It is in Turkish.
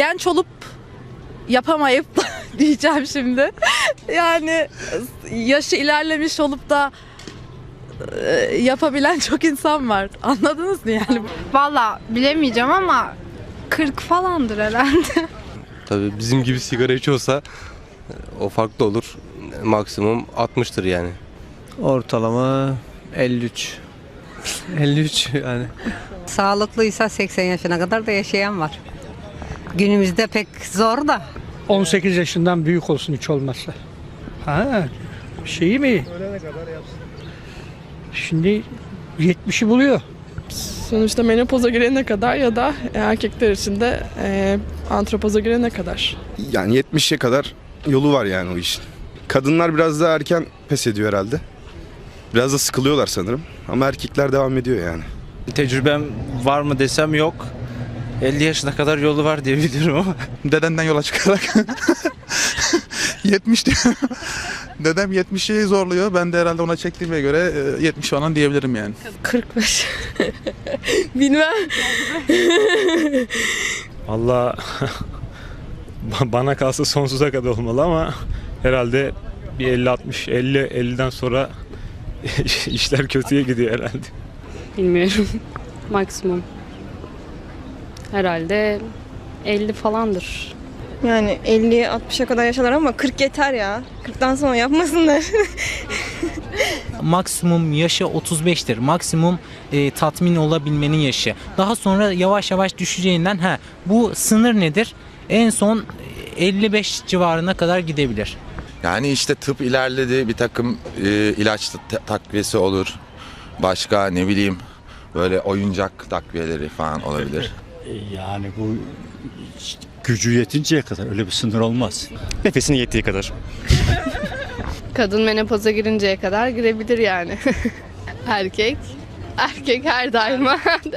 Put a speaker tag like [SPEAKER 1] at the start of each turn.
[SPEAKER 1] genç olup yapamayıp diyeceğim şimdi. Yani yaşı ilerlemiş olup da e, yapabilen çok insan var. Anladınız mı yani?
[SPEAKER 2] Valla bilemeyeceğim ama 40 falandır herhalde.
[SPEAKER 3] Tabii bizim gibi sigara içiyorsa e, o farklı olur. Maksimum 60'tır yani.
[SPEAKER 4] Ortalama 53. 53 yani.
[SPEAKER 5] Sağlıklıysa 80 yaşına kadar da yaşayan var. Günümüzde pek zor da.
[SPEAKER 6] 18 yaşından büyük olsun hiç olmazsa. Ha, şeyi mi? Şimdi 70'i buluyor.
[SPEAKER 7] Sonuçta menopoza girene kadar ya da erkekler için de e, antropoza girene kadar.
[SPEAKER 8] Yani 70'e kadar yolu var yani o işin. Kadınlar biraz daha erken pes ediyor herhalde. Biraz da sıkılıyorlar sanırım. Ama erkekler devam ediyor yani.
[SPEAKER 9] Tecrübem var mı desem yok. 50 yaşına kadar yolu var diye biliyorum ama.
[SPEAKER 10] Dedemden yola çıkarak 70 diyor. Dedem 70'i zorluyor. Ben de herhalde ona çektiğime göre e, 70 falan diyebilirim yani.
[SPEAKER 7] 45. Bilmem.
[SPEAKER 11] Valla bana kalsa sonsuza kadar olmalı ama herhalde bir 50-60, 50 50'den sonra işler kötüye gidiyor herhalde.
[SPEAKER 2] Bilmiyorum. Maksimum. Herhalde 50 falandır.
[SPEAKER 7] Yani 50'ye 60'a kadar yaşarlar ama 40 yeter ya. 40'tan sonra yapmasınlar.
[SPEAKER 4] Maksimum yaşı 35'tir. Maksimum e, tatmin olabilmenin yaşı. Daha sonra yavaş yavaş düşeceğinden ha bu sınır nedir? En son 55 civarına kadar gidebilir.
[SPEAKER 12] Yani işte tıp ilerledi bir takım e, ilaç ta- takviyesi olur. Başka ne bileyim böyle oyuncak takviyeleri falan olabilir.
[SPEAKER 6] Yani bu gücü yetinceye kadar öyle bir sınır olmaz.
[SPEAKER 3] Nefesini yettiği kadar.
[SPEAKER 2] Kadın menopoza girinceye kadar girebilir yani. Erkek. Erkek her daima